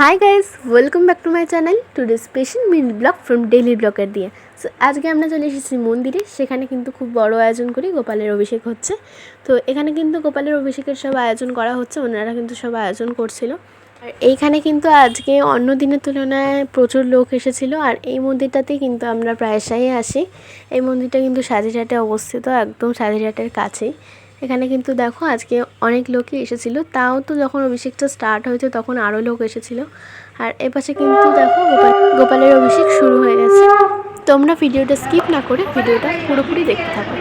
Hi guys welcome back to my channel today special mini vlog from daily vlogger দিয়ে। So আজকে আমরা চলে এসেছি মন্দিরে। সেখানে কিন্তু খুব বড় আয়োজন করি গোপালের অভিষেক হচ্ছে। তো, এখানে কিন্তু গোপালের অভিষেকের সব আয়োজন করা হচ্ছে, ওনারা কিন্তু সব আয়োজন করছিল। আর এইখানে কিন্তু আজকে অন্য দিনের তুলনায় প্রচুর লোক এসেছিল, আর এই মন্দিরটাতেই কিন্তু আমরা প্রায়শই আসি। এই মন্দিরটা কিন্তু সাজিরহাটে অবস্থিত, একদম সাজিরহাটের কাছেই। এখানে কিন্তু দেখো আজকে অনেক লোকই এসেছিল। তাও তো যখন অভিষেকটা স্টার্ট হয়েছে তখন আরও লোক এসেছিল। আর এপাশে কিন্তু দেখো গোপাল, গোপালের অভিষেক শুরু হয়ে গেছে। তোমরা ভিডিওটা স্কিপ না করে ভিডিওটা পুরোপুরি দেখতে থাকো।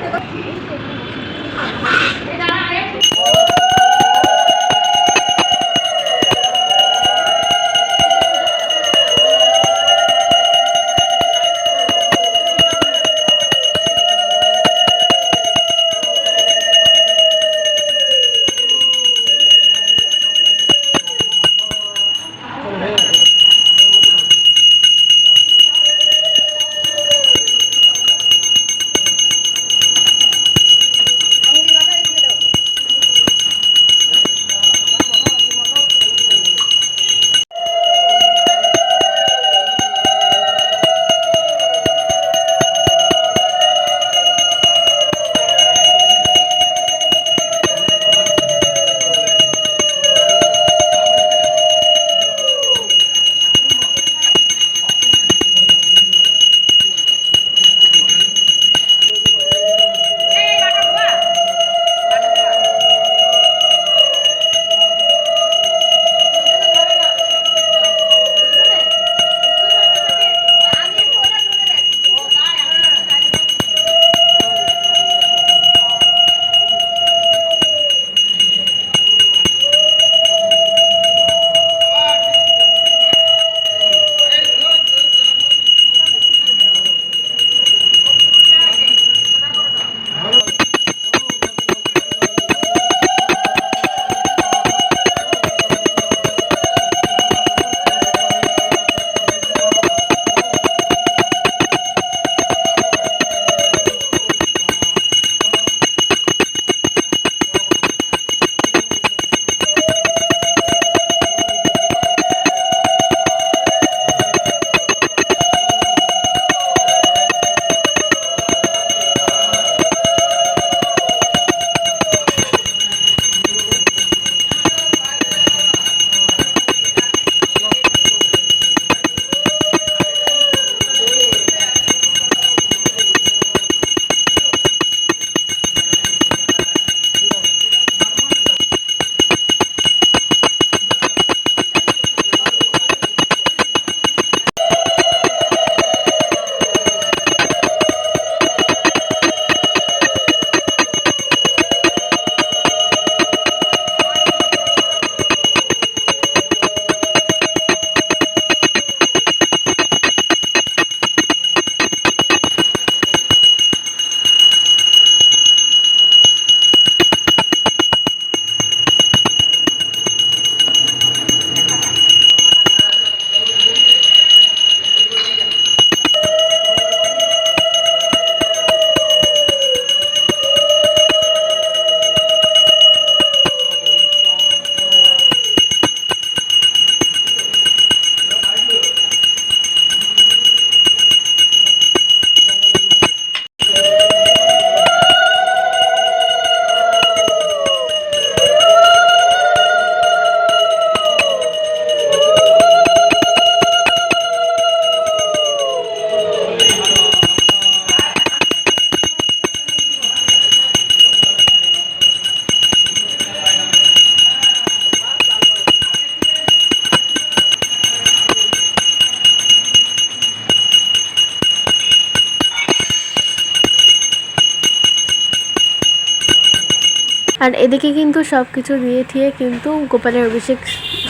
আর এদিকে কিন্তু সব কিছু দিয়ে ঠিয়ে কিন্তু গোপালের অভিষেক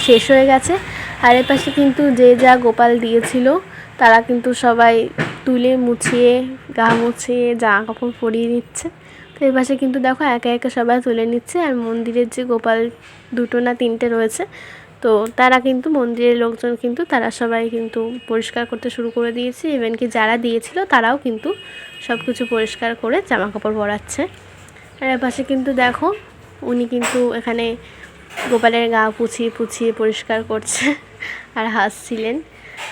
শেষ হয়ে গেছে। আর এর পাশে কিন্তু যে যা গোপাল দিয়েছিল, তারা কিন্তু সবাই তুলে মুছিয়ে, গা মুছিয়ে জামা কাপড় পরিয়ে নিচ্ছে। তো এই পাশে কিন্তু দেখো একে একে সবাই তুলে নিচ্ছে, আর মন্দিরের যে গোপাল দুটো না তিনটে রয়েছে, তো তারা কিন্তু মন্দিরের লোকজন কিন্তু তারা সবাই কিন্তু পরিষ্কার করতে শুরু করে দিয়েছে। ইভেন কি যারা দিয়েছিল, তারাও কিন্তু সব কিছু পরিষ্কার করে জামা কাপড় পরাচ্ছে। আর পাশে কিন্তু দেখো, উনি কিন্তু এখানে গোপালের গা পুছিয়ে পুছিয়ে পরিষ্কার করছে আর হাসছিলেন।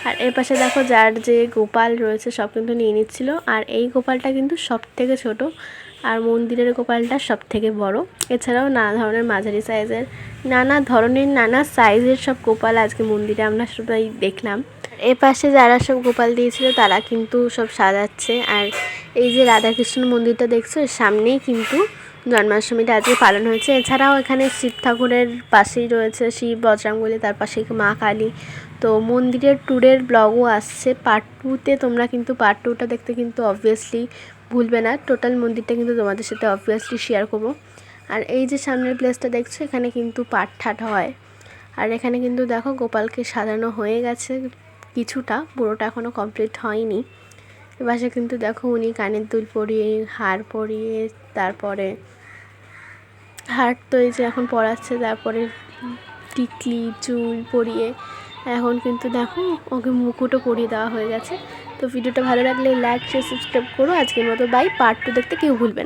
আর এর পাশে দেখো, যার যে গোপাল রয়েছে, সব কিন্তু নিয়ে নিচ্ছিল। আর এই গোপালটা কিন্তু সব থেকে ছোট আর মন্দিরের গোপালটা সব থেকে বড়। এছাড়াও নানা ধরনের মাঝারি সাইজের, নানা ধরনের, নানা সাইজের সব গোপাল আজকে মন্দিরে আমরা সবাই দেখলাম। এ পাশে যারা সব গোপাল দিয়েছিল, তারা কিন্তু সব সাজাচ্ছে। আর এই যে রাধাকৃষ্ণ মন্দিরটা দেখছ, এর সামনেই কিন্তু জন্মাষ্টমীটা আজকে পালন হয়েছে। এছাড়াও এখানে শিব ঠাকুরের পাশেই রয়েছে শিব বজরাঙ্গলি তার পাশেই মা কালী। তো মন্দিরের ট্যুরের ব্লগও আসছে। পার্ট টুতে তোমরা কিন্তু পার্ট টুটা দেখতে কিন্তু অবভিয়াসলি ভুলবে না। টোটাল মন্দিরটা কিন্তু তোমাদের সাথে অবভিয়াসলি শেয়ার করব। আর এই যে সামনের প্লেসটা দেখছ, এখানে কিন্তু পাট ঠাট হয়। আর এখানে কিন্তু দেখো গোপালকে সাজানো হয়ে গেছে কিছুটা, পুরোটা এখনও কমপ্লিট হয়নি। এবারে কিন্তু দেখো উনি কানের দুল পরিয়ে, হার পরিয়ে, তারপরে হার তো এই যে এখন পড়াচ্ছে তারপরে টিকলি চুল পরিয়ে। এখন কিন্তু দেখো ওকে মুকুটও পরিয়ে দেওয়া হয়ে গেছে। তো ভিডিওটা ভালো লাগলে লাইক শেয়ার সাবস্ক্রাইব করো। আজকের মতো বাই পার্ট টু দেখতে কেউ ভুলবে না।